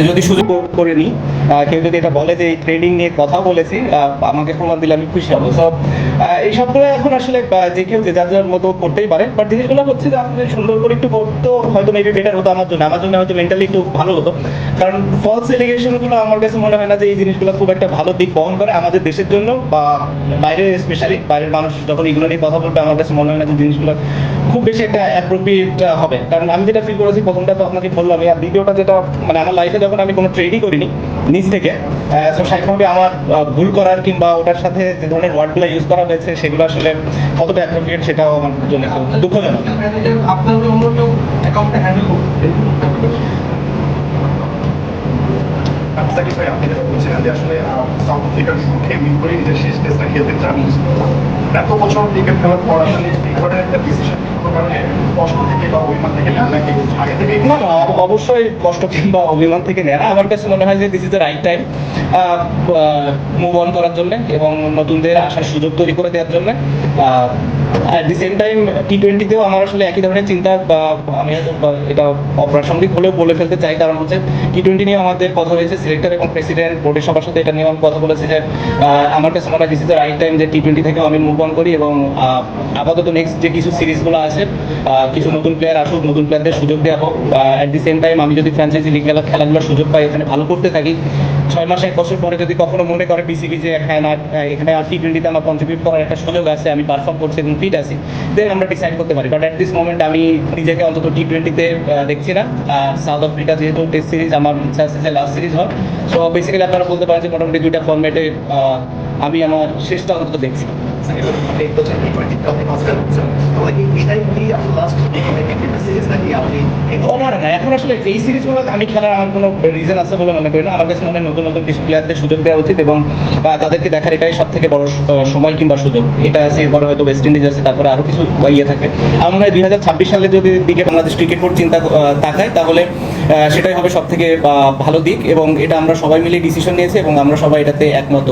যে যদি সুযোগ করে নিই কেউ যদি এটা বলে যে এই ট্রেডিং নিয়ে কথা বলেছি আমাকে প্রমাণ দিলে আমি খুশি হব। সব এই সবগুলো এখন আসলে যে কেউ যে যার যার মতো করতেই পারে বাট জিনিসগুলো হচ্ছে যে আপনি সুন্দর করে একটু করতো হয়তো মেবি বেটার হতো আমার জন্য। আমার জন্য হয়তো মেন্টালি একটু ভালো হতো। কারণ ফলস এলিগেশনগুলো আমার কাছে মনে হয় না যে এই জিনিসগুলো খুব একটা ভালো দিক বহন করে আমাদের দেশের জন্য বা বাইরে স্পেশালি বাইরের মানুষ যখন এগুলো নিয়ে কথা বলবে, আমার কাছে মনে হয় না যে জিনিসগুলো খুব বেশি একটা অ্যাপ্রোপ্রিয়েট হবে। কারণ আমি যেটা ফিল করেছি, প্রথমটা তো আপনাকে বললাম আর দ্বিতীয়টা যেটা মানে আমার লাইফে যখন আমি কোনো ট্রেডই করিনি, নিজ থেকে। তো স্বাভাবিকভাবে আমার ভুল করার কিংবা ওটার সাথে যে ধরনের ওয়ার্ডগুলো ইউজ করা হয়েছে, সেগুলো আসলে কতটা অ্যাপ্রোপ্রিয়েট সেটাও আমার জন্য দুঃখজনক। আপনার অন্য কেউ অ্যাকাউন্টটা হ্যান্ডেল সাকিব ভাই, আপনি যেটা বলছিলেন যে আসলে সাউথ আফ্রিকার নিজের শেষ টেস্টটা খেলতে চান, এত বছর ক্রিকেট খেলার পর আসলে এই ধরনের একটা ডিসিশন কষ্ট বা অভিমান থেকে অবশ্যই কষ্ট কিংবা অভিমান থেকে আমার কাছে মনে হয় যে this is the right time move on করার জন্য এবং নতুনদের আসার সুযোগ তৈরি করে দেওয়ার জন্য। At the same time T টোয়েন্টিতেও আমার আসলে একই ধরনের চিন্তা বা আমি এটা অপ্রাসঙ্গিক হলেও বলে ফেলতে চাই। কারণ হচ্ছে টি টোয়েন্টি নিয়ে আমাদের কথা হয়েছে সিলেক্টর এবং প্রেসিডেন্ট বোর্ডের সবার সাথে এটা নিয়ে আমি কথা বলেছি যে আমার কাছে মনে হয় রাইট টাইম যে টি টোয়েন্টি থেকে আমি মুভ অন করি এবং আপাতত নেক্সট যে কিছু সিরিজগুলো আছে কিছু নতুন প্লেয়ার আসুক, নতুন প্লেয়ারদের সুযোগ দেওয়া হোক অ্যাট দি সেম টাইম আমি যদি ফ্র্যাঞ্চাইজি লিগ খেলা খেলাধুলার সুযোগ পাই, এখানে ভালো করতে থাকি ছয় মাস, এক বছর পরে যদি কখনো মনে করে বিসিবি যে হ্যাঁ না, এখানে আর টি টোয়েন্টিতে আমার কন্ট্রিবিউট করার একটা সুযোগ আছে, আমি পারফর্ম করছি এবং ফিট আছি দেন আমরা ডিসাইড করতে পারি। বাট অ্যাট দিস মোমেন্ট আমি নিজেকে অন্তত টি টোয়েন্টিতে দেখছি না। সাউথ আফ্রিকা যেহেতু টেস্ট সিরিজ আমার ইচ্ছা আছে যে লাস্ট সিরিজ হয়। সো বেসিক্যালি আপনারা বলতে পারেন যে মোটামুটি দুইটা ফর্মেটে আমি আমার শেষটা অন্তত দেখছি। এখন আসলে এই সিরিজগুলো আমি আমার কোনো আছে বলে মনে করি না। নতুন নতুন সুযোগ দেওয়া উচিত এবং তাদেরকে দেখার এটাই সব থেকে সময় কিংবা সুযোগ। এটা আছে হয়তো ওয়েস্ট ইন্ডিজ আছে, তারপরে আরও কিছু ইয়ে থাকে। আমার মনে হয় দুই হাজার ছাব্বিশ সালে যদি দিকে বাংলাদেশ ক্রিকেট বোর্ড চিন্তা তাকায়, তাহলে সেটাই হবে সব থেকে ভালো দিক এবং এটা আমরা সবাই মিলে ডিসিশন নিয়েছি এবং আমরা সবাই এটাতে একমত।